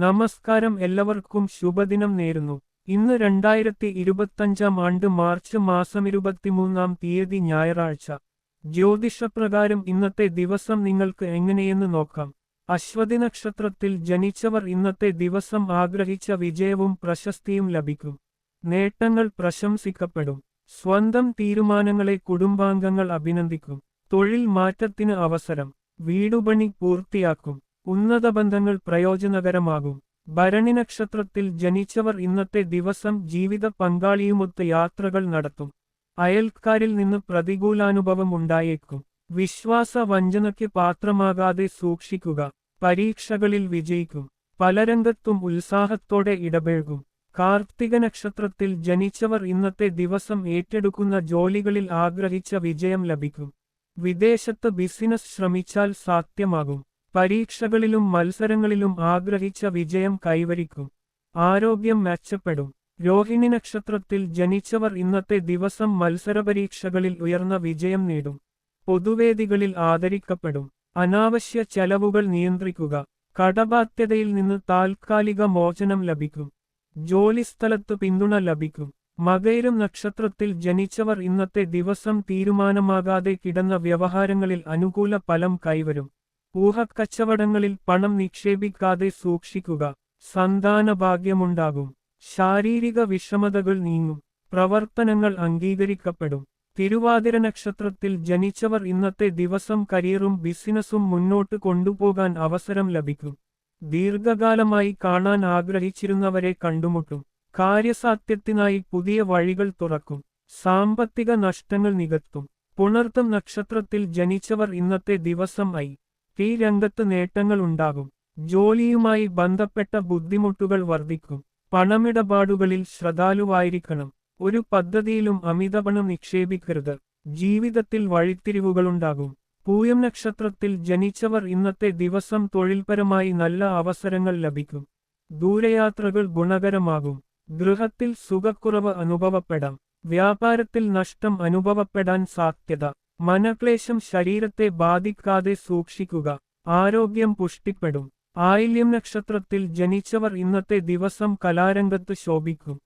നമസ്കാരം എല്ലാവർക്കും ശുഭദിനം നേരുന്നു. ഇന്ന് രണ്ടായിരത്തി ഇരുപത്തഞ്ചാം ആണ്ട് മാർച്ച് മാസം ഇരുപത്തിമൂന്നാം തീയതി ഞായറാഴ്ച. ജ്യോതിഷപ്രകാരം ഇന്നത്തെ ദിവസം നിങ്ങൾക്ക് എങ്ങനെയെന്ന് നോക്കാം. അശ്വതി നക്ഷത്രത്തിൽ ജനിച്ചവർ ഇന്നത്തെ ദിവസം ആഗ്രഹിച്ച വിജയവും പ്രശസ്തിയും ലഭിക്കും. നേട്ടങ്ങൾ പ്രശംസിക്കപ്പെടും. സ്വന്തം തീരുമാനങ്ങളെ കുടുംബാംഗങ്ങൾ അഭിനന്ദിക്കും. തൊഴിൽ മാറ്റത്തിന് അവസരം. വീടുപണി പൂർത്തിയാക്കും. ഉന്നത ബന്ധങ്ങൾ പ്രയോജനകരമാകും. ഭരണി നക്ഷത്രത്തിൽ ജനിച്ചവർ ഇന്നത്തെ ദിവസം ജീവിത പങ്കാളിയുമൊത്ത് യാത്രകൾ നടത്തും. അയൽക്കാരിൽ നിന്ന് പ്രതികൂലാനുഭവം ഉണ്ടായേക്കും. വിശ്വാസ വഞ്ചനയ്ക്ക് പാത്രമാകാതെ സൂക്ഷിക്കുക. പരീക്ഷകളിൽ വിജയിക്കും. പല രംഗത്തും ഉത്സാഹത്തോടെ ഇടപഴകും. കാർത്തിക നക്ഷത്രത്തിൽ ജനിച്ചവർ ഇന്നത്തെ ദിവസം ഏറ്റെടുക്കുന്ന ജോലികളിൽ ആഗ്രഹിച്ച വിജയം ലഭിക്കും. വിദേശത്ത് ബിസിനസ് ശ്രമിച്ചാൽ സാധ്യമാകും. പരീക്ഷകളിലും മത്സരങ്ങളിലും ആഗ്രഹിച്ച വിജയം കൈവരിക്കും. ആരോഗ്യം മെച്ചപ്പെടും. രോഹിണി നക്ഷത്രത്തിൽ ജനിച്ചവർ ഇന്നത്തെ ദിവസം മത്സരപരീക്ഷകളിൽ ഉയർന്ന വിജയം നേടും. പൊതുവേദികളിൽ ആദരിക്കപ്പെടും. അനാവശ്യ ചെലവുകൾ നിയന്ത്രിക്കുക. കടബാധ്യതയിൽ നിന്ന് താൽക്കാലിക മോചനം ലഭിക്കും. ജോലിസ്ഥലത്ത് പിന്തുണ ലഭിക്കും. മകേരും നക്ഷത്രത്തിൽ ജനിച്ചവർ ഇന്നത്തെ ദിവസം തീരുമാനമാകാതെ കിടന്ന വ്യവഹാരങ്ങളിൽ അനുകൂല ഫലം കൈവരും. ഊഹക്കച്ചവടങ്ങളിൽ പണം നിക്ഷേപിക്കാതെ സൂക്ഷിക്കുക. സന്താന ഭാഗ്യമുണ്ടാകും ശാരീരിക വിഷമതകൾ നീങ്ങും. പ്രവർത്തനങ്ങൾ അംഗീകരിക്കപ്പെടും. തിരുവാതിര നക്ഷത്രത്തിൽ ജനിച്ചവർ ഇന്നത്തെ ദിവസം കരിയറും ബിസിനസ്സും മുന്നോട്ട് കൊണ്ടുപോകാൻ അവസരം ലഭിക്കും. ദീർഘകാലമായി കാണാൻ ആഗ്രഹിച്ചിരുന്നവരെ കണ്ടുമുട്ടും. കാര്യസാധ്യത്തിനായി പുതിയ വഴികൾ തുറക്കും. സാമ്പത്തിക നഷ്ടങ്ങൾ നികത്തും. പുണർത്തം നക്ഷത്രത്തിൽ ജനിച്ചവർ ഇന്നത്തെ ദിവസം ടി രംഗത്ത് നേട്ടങ്ങൾ ഉണ്ടാകും ജോലിയുമായി ബന്ധപ്പെട്ട ബുദ്ധിമുട്ടുകൾ വർദ്ധിക്കും. പണമിടപാടുകളിൽ ശ്രദ്ധാലുവായിരിക്കണം. ഒരു പദ്ധതിയിലും അമിതപണം നിക്ഷേപിക്കരുത്. ജീവിതത്തിൽ വഴിത്തിരിവുകളുണ്ടാകും. പൂയം നക്ഷത്രത്തിൽ ജനിച്ചവർ ഇന്നത്തെ ദിവസം തൊഴിൽപരമായി നല്ല അവസരങ്ങൾ ലഭിക്കും. ദൂരയാത്രകൾ ഗുണകരമാകും. ഗൃഹത്തിൽ സുഖക്കുറവ് അനുഭവപ്പെടാം. വ്യാപാരത്തിൽ നഷ്ടം അനുഭവപ്പെടാൻ സാധ്യത. മനക്ലേശം ശരീരത്തെ ബാധിക്കാതെ സൂക്ഷിക്കുക. ആരോഗ്യം പുഷ്ടിപ്പെടും. ആയില്യം നക്ഷത്രത്തിൽ ജനിച്ചവർ ഇന്നത്തെ ദിവസം കലാരംഗത്ത് ശോഭിക്കും.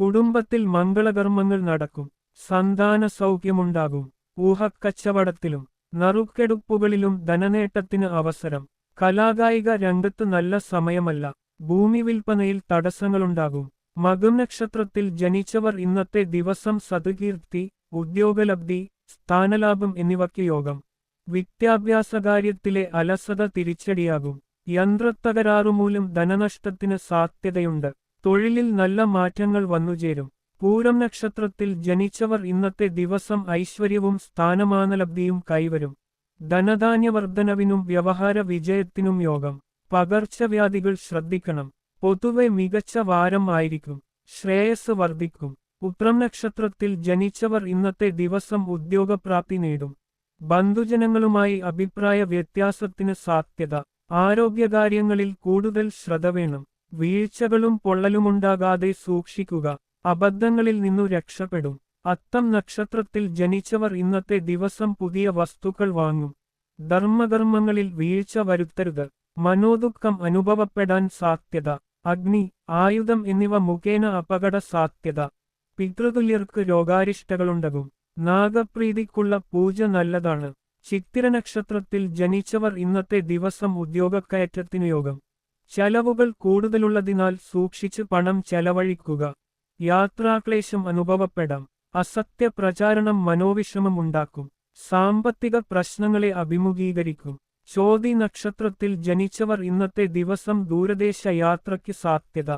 കുടുംബത്തിൽ മംഗളകർമ്മങ്ങൾ നടക്കും. സന്താന സൗഖ്യമുണ്ടാകും. ഊഹക്കച്ചവടത്തിലും നറുക്കെടുപ്പുകളിലും ധനനേട്ടത്തിന് അവസരം. കലാകായിക രംഗത്ത് നല്ല സമയമല്ല. ഭൂമി വിൽപ്പനയിൽ തടസ്സങ്ങളുണ്ടാകും. മകം നക്ഷത്രത്തിൽ ജനിച്ചവർ ഇന്നത്തെ ദിവസം സതുകീർത്തി ഉദ്യോഗലബ്ധി സ്ഥാനലാഭം എന്നിവയ്ക്ക് യോഗം. വിദ്യാഭ്യാസകാര്യത്തിലെ അലസത തിരിച്ചടിയാകും. യന്ത്രത്തകരാറുമൂലം ധനനഷ്ടത്തിന് സാധ്യതയുണ്ട്. തൊഴിലിൽ നല്ല മാറ്റങ്ങൾ വന്നുചേരും. പൂരം നക്ഷത്രത്തിൽ ജനിച്ചവർ ഇന്നത്തെ ദിവസം ഐശ്വര്യവും സ്ഥാനമാനലബ്ധിയും കൈവരും. ധനധാന്യവർദ്ധനവിനും വ്യവഹാര വിജയത്തിനും യോഗം. പകർച്ചവ്യാധികൾ ശ്രദ്ധിക്കണം. പൊതുവെ മികച്ച വാരം ആയിരിക്കും. ശ്രേയസ് വർദ്ധിക്കും. ഉത്രം നക്ഷത്രത്തിൽ ജനിച്ചവർ ഇന്നത്തെ ദിവസം ഉദ്യോഗപ്രാപ്തി നേടും. ബന്ധുജനങ്ങളുമായി അഭിപ്രായ വ്യത്യാസത്തിന് സാധ്യത. ആരോഗ്യകാര്യങ്ങളിൽ കൂടുതൽ ശ്രദ്ധ വേണം. വീഴ്ചകളും പൊള്ളലുമുണ്ടാകാതെ സൂക്ഷിക്കുക. അബദ്ധങ്ങളിൽ നിന്നു രക്ഷപ്പെടും. അത്തം നക്ഷത്രത്തിൽ ജനിച്ചവർ ഇന്നത്തെ ദിവസം പുതിയ വസ്തുക്കൾ വാങ്ങും. ധർമ്മധർമ്മങ്ങളിൽ വീഴ്ച വരുത്തരുത്. മനോദുഃഖം അനുഭവപ്പെടാൻ സാധ്യത. അഗ്നി ആയുധം എന്നിവ മുഖേന അപകട സാധ്യത പിതൃതുല്യർക്ക് രോഗാരിഷ്ടകളുണ്ടാകും. നാഗപ്രീതിക്കുള്ള പൂജ നല്ലതാണ്. ചിത്തിര നക്ഷത്രത്തിൽ ജനിച്ചവർ ഇന്നത്തെ ദിവസം ഉദ്യോഗക്കയറ്റത്തിനു യോഗം. ചെലവുകൾ കൂടുതലുള്ളതിനാൽ സൂക്ഷിച്ച് പണം ചെലവഴിക്കുക. യാത്രാക്ലേശം അനുഭവപ്പെടാം. അസത്യ പ്രചാരണം മനോവിഷമം ഉണ്ടാക്കും സാമ്പത്തിക പ്രശ്നങ്ങളെ അഭിമുഖീകരിക്കും. ചോതി നക്ഷത്രത്തിൽ ജനിച്ചവർ ഇന്നത്തെ ദിവസം ദൂരദേശ യാത്രയ്ക്ക് സാധ്യത.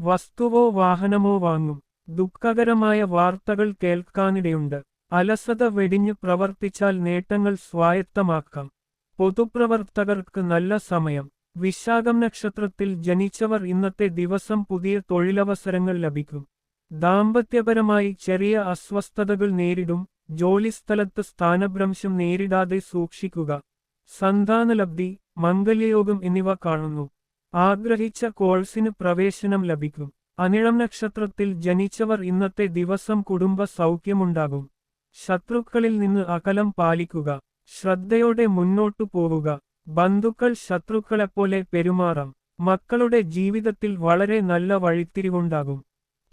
വസ്തുവോ വാഹനമോ വാങ്ങും. ദുഃഖകരമായ വാർത്തകൾ കേൾക്കാനിടയുണ്ട്. അലസത വെടിഞ്ഞു പ്രവർത്തിച്ചാൽ നേട്ടങ്ങൾ സ്വായത്തമാക്കാം. പൊതുപ്രവർത്തകർക്ക് നല്ല സമയം. വിശാഖം നക്ഷത്രത്തിൽ ജനിച്ചവർ ഇന്നത്തെ ദിവസം പുതിയ തൊഴിലവസരങ്ങൾ ലഭിക്കും. ദാമ്പത്യപരമായി ചെറിയ അസ്വസ്ഥതകൾ നേരിടും. ജോലിസ്ഥലത്ത് സ്ഥാനഭ്രംശം നേരിടാതെ സൂക്ഷിക്കുക. സന്താനലബ്ധി മംഗല്യയോഗം എന്നിവ കാണുന്നു. ആഗ്രഹിച്ച കോഴ്സിന് പ്രവേശനം ലഭിക്കും. അനിഴം നക്ഷത്രത്തിൽ ജനിച്ചവർ ഇന്നത്തെ ദിവസം കുടുംബ സൗഖ്യമുണ്ടാകും. ശത്രുക്കളിൽ നിന്ന് അകലം പാലിക്കുക. ശ്രദ്ധയോടെ മുന്നോട്ടു പോവുക. ബന്ധുക്കൾ ശത്രുക്കളെപ്പോലെ പെരുമാറാം. മക്കളുടെ ജീവിതത്തിൽ വളരെ നല്ല വഴിത്തിരിവുണ്ടാകും.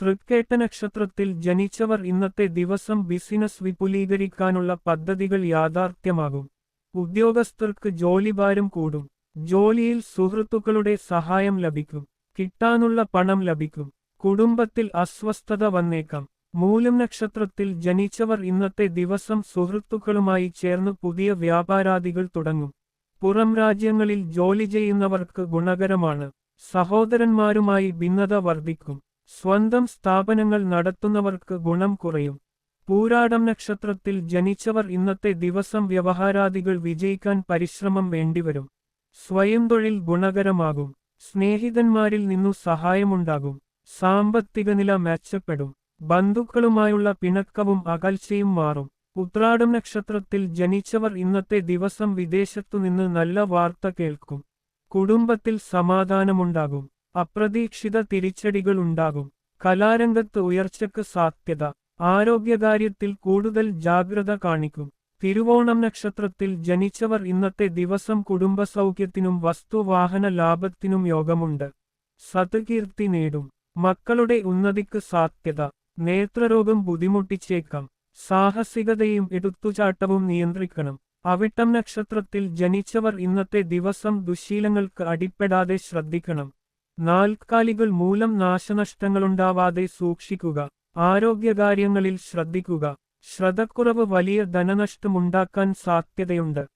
തൃക്കേട്ട നക്ഷത്രത്തിൽ ജനിച്ചവർ ഇന്നത്തെ ദിവസം ബിസിനസ് വിപുലീകരിക്കാനുള്ള പദ്ധതികൾ യാഥാർത്ഥ്യമാകും. ഉദ്യോഗസ്ഥർക്ക് ജോലിഭാരം കൂടും. ജോലിയിൽ സുഹൃത്തുക്കളുടെ സഹായം ലഭിക്കും. കിട്ടാനുള്ള പണം ലഭിക്കും. കുടുംബത്തിൽ അസ്വസ്ഥത വന്നേക്കാം. മൂലം നക്ഷത്രത്തിൽ ജനിച്ചവർ ഇന്നത്തെ ദിവസം സുഹൃത്തുക്കളുമായി ചേർന്ന് പുതിയ വ്യാപാരാദികൾ തുടങ്ങും. പുറം രാജ്യങ്ങളിൽ ജോലി ചെയ്യുന്നവർക്ക് ഗുണകരമാണ്. സഹോദരന്മാരുമായി ഭിന്നത വർദ്ധിക്കും. സ്വന്തം സ്ഥാപനങ്ങൾ നടത്തുന്നവർക്ക് ഗുണം കുറയും. പൂരാടം നക്ഷത്രത്തിൽ ജനിച്ചവർ ഇന്നത്തെ ദിവസം വ്യവഹാരാദികൾ വിജയിക്കാൻ പരിശ്രമം വേണ്ടിവരും. സ്വയം തൊഴിൽ ഗുണകരമാകും. സ്നേഹിതന്മാരിൽ നിന്നു സഹായമുണ്ടാകും. സാമ്പത്തിക നില മെച്ചപ്പെടും. ബന്ധുക്കളുമായുള്ള പിണക്കവും അകൽച്ചയും മാറും. ഉത്രാടം നക്ഷത്രത്തിൽ ജനിച്ചവർ ഇന്നത്തെ ദിവസം വിദേശത്തുനിന്ന് നല്ല വാർത്ത കേൾക്കും. കുടുംബത്തിൽ സമാധാനമുണ്ടാകും. അപ്രതീക്ഷിത തിരിച്ചടികൾ ഉണ്ടാകും. കലാരംഗത്ത് ഉയർച്ചയ്ക്ക് സാധ്യത. ആരോഗ്യകാര്യത്തിൽ കൂടുതൽ ജാഗ്രത കാണിക്കും. തിരുവോണം നക്ഷത്രത്തിൽ ജനിച്ചവർ ഇന്നത്തെ ദിവസം കുടുംബസൗഖ്യത്തിനും വസ്തുവാഹന ലാഭത്തിനും യോഗമുണ്ട്. സത്കീർത്തി നേടും. മക്കളുടെ ഉന്നതിക്ക് സാധ്യത നേത്രരോഗം ബുദ്ധിമുട്ടിച്ചേക്കാം സാഹസികതയും എടുത്തുചാട്ടവും നിയന്ത്രിക്കണം. അവിട്ടം നക്ഷത്രത്തിൽ ജനിച്ചവർ ഇന്നത്തെ ദിവസം ദുശീലങ്ങൾക്ക് അടിപ്പെടാതെ ശ്രദ്ധിക്കണം. നാൽക്കാലികൾ മൂലം നാശനഷ്ടങ്ങളുണ്ടാവാതെ സൂക്ഷിക്കുക. ആരോഗ്യകാര്യങ്ങളിൽ ശ്രദ്ധിക്കുക. ശ്രദ്ധക്കുറവ് വലിയ ധനനഷ്ടമുണ്ടാക്കാൻ സാധ്യതയുണ്ട്.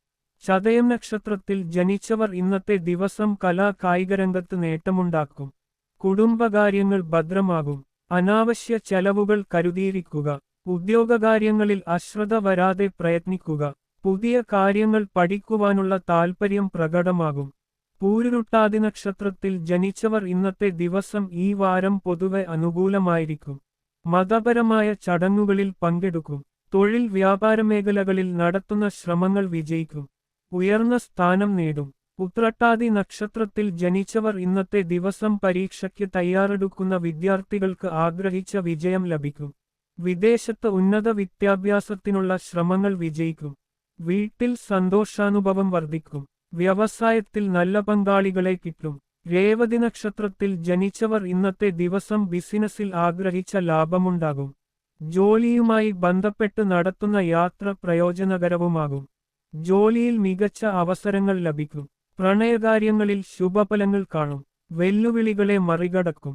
ചതയം നക്ഷത്രത്തിൽ ജനിച്ചവർ ഇന്നത്തെ ദിവസം കലാ കായികരംഗത്ത് നേട്ടമുണ്ടാക്കും. കുടുംബകാര്യങ്ങൾ ഭദ്രമാകും. അനാവശ്യ ചെലവുകൾ കരുതിയിരിക്കുക. ഉദ്യോഗകാര്യങ്ങളിൽ അശ്രദ്ധ വരാതെ പ്രയത്നിക്കുക. പുതിയ കാര്യങ്ങൾ പഠിക്കുവാനുള്ള താൽപ്പര്യം പ്രകടമാകും. പൂരുരുട്ടാതി നക്ഷത്രത്തിൽ ജനിച്ചവർ ഇന്നത്തെ ദിവസം ഈ വാരം പൊതുവെ അനുകൂലമായിരിക്കും. മതപരമായ ചടങ്ങുകളിൽ പങ്കെടുക്കും. തൊഴിൽ വ്യാപാര മേഖലകളിൽ നടത്തുന്ന ശ്രമങ്ങൾ വിജയിക്കും. ഉയർന്ന സ്ഥാനം നേടും. ഉത്രട്ടാതി നക്ഷത്രത്തിൽ ജനിച്ചവർ ഇന്നത്തെ ദിവസം പരീക്ഷയ്ക്ക് തയ്യാറെടുക്കുന്ന വിദ്യാർത്ഥികൾക്ക് ആഗ്രഹിച്ച വിജയം ലഭിക്കും. വിദേശത്ത് ഉന്നത വിദ്യാഭ്യാസത്തിനുള്ള ശ്രമങ്ങൾ വിജയിക്കും. വീട്ടിൽ സന്തോഷാനുഭവം വർദ്ധിക്കും. വ്യവസായത്തിൽ നല്ല പങ്കാളികളെ കിട്ടും. രേവതി നക്ഷത്രത്തിൽ ജനിച്ചവർ ഇന്നത്തെ ദിവസം ബിസിനസ്സിൽ ആഗ്രഹിച്ച ലാഭമുണ്ടാകും. ജോലിയുമായി ബന്ധപ്പെട്ട് നടത്തുന്ന യാത്ര പ്രയോജനകരവുമാകും. ജോലിയിൽ മികച്ച അവസരങ്ങൾ ലഭിക്കും. പ്രണയകാര്യങ്ങളിൽ ശുഭഫലങ്ങൾ കാണും. വെല്ലുവിളികളെ മറികടക്കും.